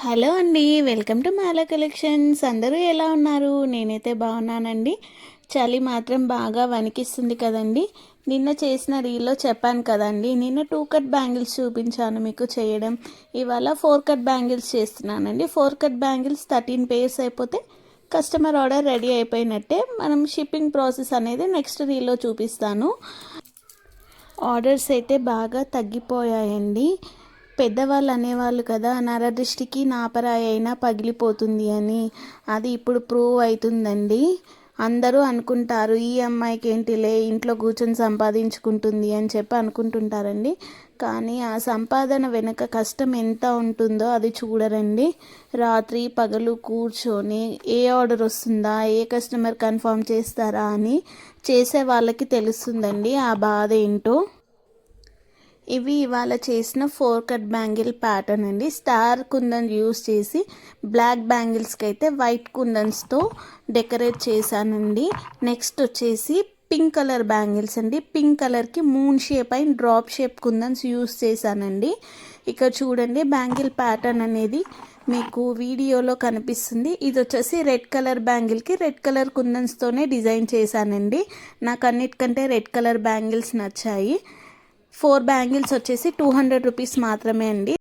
Hello అండి welcome to Mala collections. అందరూ ఎలా ఉన్నారు? నేనైతే బాగున్నానండి. చలి మాత్రం బాగా వణికిస్తుంది కదండి. నిన్న చేసిన రీల్లో చెప్పాను కదండి నిన్న టూ కట్ బ్యాంగిల్స్ చూపించాను మీకు చేయడం. ఇవాళ ఫోర్ కట్ బ్యాంగిల్స్ చేస్తున్నానండి. Four cut bangles thirteen pairs అయిపోతే కస్టమర్ ఆర్డర్ రెడీ అయిపోయినట్టే మనం షిప్పింగ్ ప్రాసెస్ అనేది నెక్స్ట్ రీల్లో చూపిస్తాను. ఆర్డర్స్ అయితే బాగా తగ్గిపోయాయండి. పెద్దవాళ్ళు అనేవాళ్ళు కదా నరదృష్టికి నాపరాయి అయినా పగిలిపోతుంది అని. అది ఇప్పుడు ప్రూవ్ అవుతుందండి అందరూ అనుకుంటారు ఈ అమ్మాయికి ఏంటిలే ఇంట్లో కూర్చొని సంపాదించుకుంటుంది అని చెప్పి అనుకుంటుంటారండి. కానీ ఆ సంపాదన వెనుక కష్టం ఎంత ఉంటుందో అది చూడరండి. రాత్రి పగలు కూర్చొని ఏ ఆర్డర్ వస్తుందా ఏ కస్టమర్ కన్ఫర్మ్ చేస్తారా అని చేసే వాళ్ళకి తెలుస్తుందండి ఆ బాధ ఏంటో. ఇవి ఇవాళ చేసిన ఫోర్ కట్ బ్యాంగిల్ ప్యాటర్న్ అండి. స్టార్ కుందన్ యూస్ చేసి బ్లాక్ బ్యాంగిల్స్కి అయితే వైట్ కుందన్స్తో డెకరేట్ చేశానండి. నెక్స్ట్ వచ్చేసి పింక్ కలర్ బ్యాంగిల్స్ అండి. పింక్ కలర్కి మూన్ షేప్ అయిన డ్రాప్ షేప్ కుందన్స్ యూస్ చేశానండి. ఇక్కడ చూడండి బ్యాంగిల్ ప్యాటర్న్ అనేది మీకు వీడియోలో కనిపిస్తుంది. ఇది వచ్చేసి రెడ్ కలర్ బ్యాంగిల్కి రెడ్ కలర్ కుందన్స్తోనే డిజైన్ చేశానండి. నాకు అన్నిటికంటే రెడ్ కలర్ బ్యాంగిల్స్ నచ్చాయి. ఫోర్ బ్యాంగిల్స్ వచ్చేసి టూ హండ్రెడ్ రూపీస్ మాత్రమే అండి.